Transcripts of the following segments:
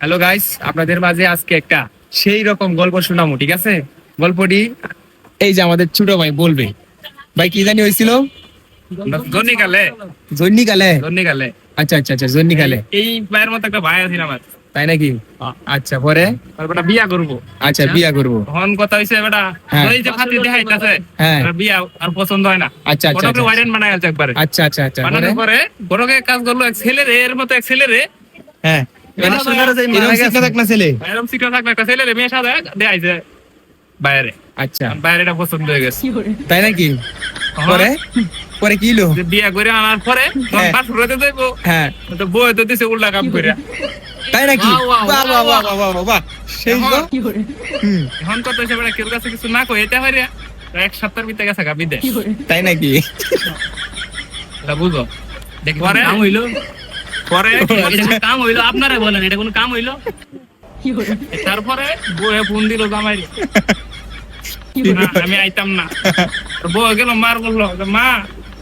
Hello guys আপনাদের মাঝে আজকে একটা সেই রকম গল্প শোনাবো ঠিক আছে? গল্পটি এই যে আমাদের ছোট ভাই বলবে। ভাই কি জানি হয়েছিল? জন্নিকালে। জন্নিকালে? জন্নিকালে। আচ্ছা আচ্ছা আচ্ছা জন্নিকালে। এই ভাইয়ের মতো একটা ভাই আছে আমার। তাই নাকি? আচ্ছা পরে? বিয়া করব। আচ্ছা বিয়া করব। হন কথা হইছে বেটা হ্যাঁ। ওই যে ফাতি দেখাইতাছে হ্যাঁ। বিয়া আর পছন্দ হয় না। আচ্ছা আচ্ছা বড়কে আচ্ছা ওয়াইডেন বানাই আছে একবারে। আচ্ছা আচ্ছা আচ্ছা বানানোর পরে? বড়কে কাজ করল এক ছেলে রে এর মতো এক ছেলে রে হ্যাঁ। বাইরে আচ্ছা পছন্দ হয়ে গেছে তাই নাকি পরে পরে কি হলো বিয়া করে আনার পরে হ্যাঁ। যাইবো হ্যাঁ তো বউ তো দিছে উল্টা কাম করে তাই নাকি বাহ, বাহ, বাহ বাহ বাহ, বাহ বাহ বাহ বাহ সেই তো এখন কত হইছে কেউ কাছে কিছু না কই এটা হইরে এক সপ্তাহের ভিতরে গেছে গা বিদেশ তাই নাকি এটা বুঝো দেখি পরে হইল পরে কাম হইল? আপনারা বলেন এটা কোনো কাম হইল? তারপরে বয়ে ফোন দিল জামাই আমি আইতাম না। বউ গেল মার বলল মা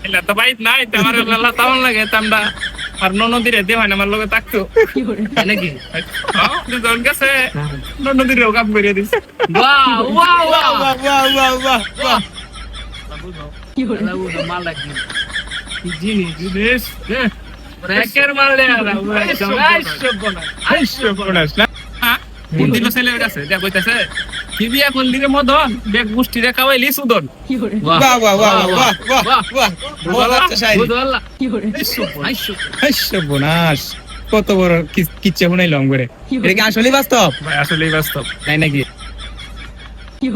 এলা তো বাইত নাই আমার লালা তাউন লাগে তামডা আর ননদিরে দে হয় না আমার লগে থাকতো। নাকি? হ্যাঁ, দুজন গেছে ননদিরে কাম করে this wow wow wow wow wow wow জিনিস জিনিস হ্যাঁ। কত বড় কিচ্ছে শুনাইলাম করে এটা কি আসলেই বাস্তব? আসলেই বাস্তব। তাই নাকি? কি